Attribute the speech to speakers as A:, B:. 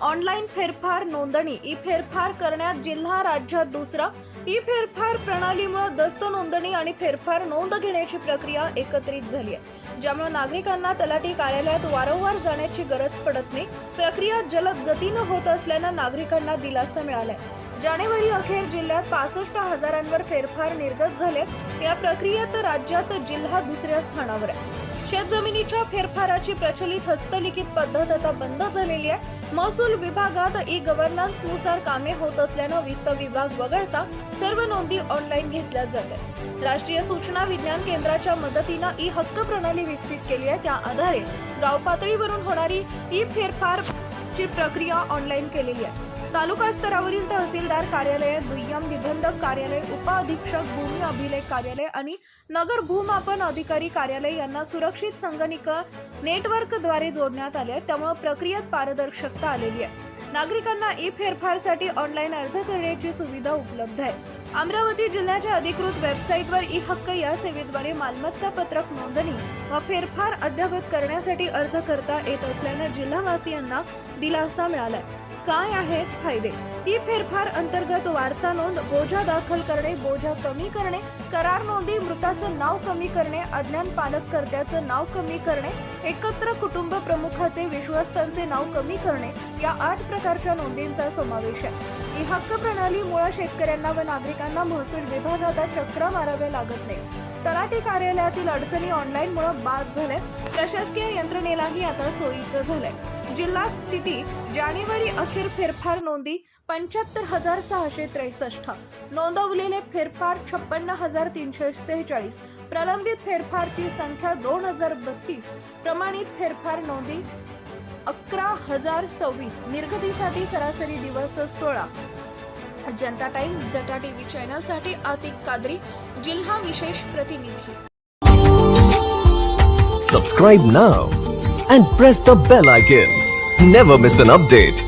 A: Online फेरफार नोंदणी. E फेरफार करण्यात जिल्हा राज्यात दुसरा. ई फेरफार प्रणालीमुळे दस्त नोंदणी आणि फेरफार नोंद घेण्याची प्रक्रिया एकत्रित झाली आहे. ज्यामुळे नागरिकांना तलाठी कार्यालयात वारंवार जाण्याची गरज पडत नाही. प्रक्रिया जलद गतीनं होत असल्यानं नागरिकांना दिलासा मिळालाय. जानेवारी अखेर जिल्ह्यात पासष्ट हजारांवर फेरफार निर्गत झाले या प्रक्रियेत राज्यात जिल्हा दुसऱ्या स्थानावर आहे. शेतजमिनीच्या फेरफाराची प्रचलित हस्तलिखित पद्धत आता बंद झालेली आहे. महसूल विभागात ई गव्हर्नन्सनुसार कामे होत असल्यानं वित्त विभाग वगळता सर्व नोंदी ऑनलाईन घेतल्या जातात. राष्ट्रीय सूचना विज्ञान केंद्राच्या मदतीनं ई हक्क प्रणाली विकसित केली आहे. त्या आधारे गाव पातळीवरून होणारी ई फेरफार ची प्रक्रिया ऑनलाईन केलेली आहे. तालुका स्तरावरील तहसीलदार कार्यालय दुय्यम निबंधक कार्यालय उपअधीक्षक भूमी अभिलेख कार्यालय आणि नगर भूमापन अधिकारी कार्यालय यांना सुरक्षित संगणक नेटवर्कद्वारे जोडण्यात आले त्यामुळे प्रक्रियेत पारदर्शकता आलेली आहे. नागरिकांना ई फेरफारसाठी ऑनलाईन अर्ज करण्याची सुविधा उपलब्ध आहे. अमरावती जिल्ह्याच्या अधिकृत वेबसाईटवर ई हक्क या सेवेद्वारे मालमत्ता पत्रक नोंदणी व फेरफार अद्ययावत करण्यासाठी अर्ज करता येत असल्यानं जिल्हावासियांना दिलासा मिळालाय. काय आहेत फायदे? ई फेरफार अंतर्गत वारसा नोंद बोजा दाखल करणे बोजा कमी करणे करार नोंदी मृताचं नाव कमी करणे अज्ञान पालककर्त्याचं नाव कमी करणे एकत्र कुटुंब प्रमुखाचे विश्वस्तांचे नाव कमी करणे या आठ प्रकारच्या नोंदींचा समावेश आहे. ई हक्क प्रणालीमुळे शेतकऱ्यांना व नागरिक नागरिकांना महसूल विभागात चक्र मारावे लागत नाही. तलाठी कार्यालयातील अडचणी ऑनलाईन मुळे बाद झाल्या प्रशासकीय यंत्रणेलाही आता सोयीचं झालंय. जिल्हा स्थिती जानेवारी अखेर फेरफार नोंदी पंच्याहत्तर हजार सहाशे त्रेसष्ट. नोंदवलेले फेरफार छप्पन्न हजार तीनशे सेहेचाळीस. प्रलंबित फेरफारची संख्या दोन हजार बत्तीस. प्रमाणित फेरफार नोंदी अकरा हजार सव्वीस. निर्गतीसाठी सरासरी दिवस सोळा. जनता टाइम जटा टीव्ही चॅनलसाठी आतिक कादरी जिल्हा विशेष प्रतिनिधी
B: Subscribe now and press the bell icon. Never miss an update.